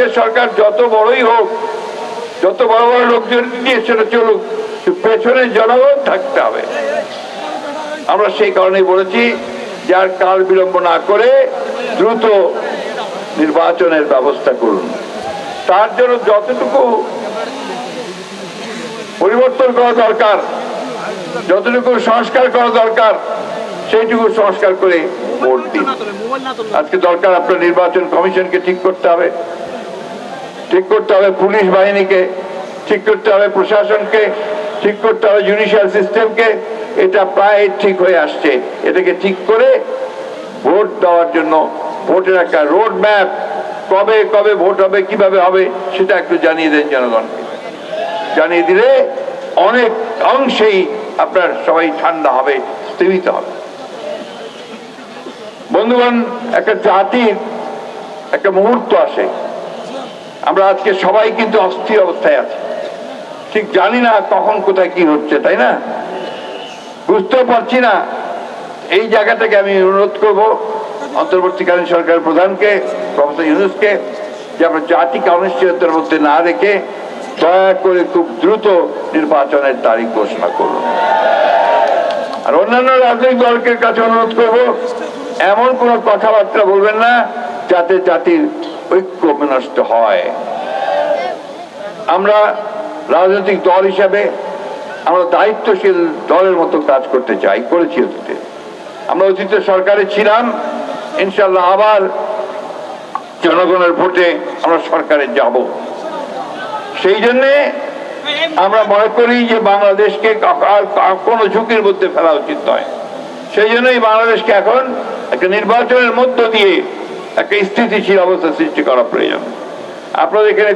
আজকের সরকার যত বড়ই হোক, যত বড় বড় লোকজন নিয়ে সেটা চলুক পেছনে জনগণ থাকতে হবে। আমরা সেই কারণেই বলেছি, যার কাল বিলম্ব না করে দ্রুত নির্বাচনের ব্যবস্থা করুন। তার জন্য যতটুকু পরিবর্তন করা দরকার, যতটুকু সংস্কার করা দরকার, সেইটুকু সংস্কার করে ভোট দিন। আজকে দরকার আপনার নির্বাচন কমিশনকে ঠিক করতে হবে। ঠিক করতে হবে পুলিশ বাহিনীকে, ঠিক করতে হবে প্রশাসনকে, ঠিক করতে হবে জুডিশিয়াল সিস্টেমকে এটা প্রায় ঠিক হয়ে আসছে। এটাকে ঠিক করে ভোট দেওয়ার জন্য ভোটের একটা রোড ম্যাপ কবে কবে ভোট হবে, কীভাবে হবে, সেটা একটু জানিয়ে দেন জনগণকে জানিয়ে দিলে অনেক অংশেই আপনার সবাই ঠান্ডা হবে স্থিমিত হবে। বন্ধুগণ, একটা জাতির একটা মুহূর্ত আসে। আমরা আজকে সবাই কিন্তু অস্থির অবস্থায় আছি। ঠিক জানি না কখন কোথায় কি হচ্ছে, তাই না? বুঝতেও পারছি না। এই জায়গা থেকে আমি অনুরোধ করব অন্তর্বর্তীকালীন সরকারের প্রধানকে, প্রফেসর ইউনুসকে, যে আমরা জাতিকে অনিশ্চয়তার মধ্যে না রেখে দয়া করে খুব দ্রুত নির্বাচনের তারিখ ঘোষণা করুন। আর অন্যান্য রাজনৈতিক দলকে কাছে অনুরোধ করব, এমন কোনো কথাবার্তা বলবেন না, যাতে জাতির ঐক্য বিনষ্ট হয়। আমরা রাজনৈতিক দল হিসাবে আমরা দায়িত্বশীল দলের মতো কাজ করতে চাই, করেছি অতীতে। আমরা অতীতে সরকারে ছিলাম ইনশাল্লাহ আবার জনগণের ভোটে আমরা সরকারে যাব। সেই জন্যে আমরা মনে করি যে বাংলাদেশকে কোনো ঝুঁকির মধ্যে ফেলা উচিত নয়। সেই জন্যই বাংলাদেশকে এখন একটা নির্বাচনের মধ্য দিয়ে একটা স্থিতিশীল অবস্থা সৃষ্টি করা প্রয়োজন। আপনাদের এখানে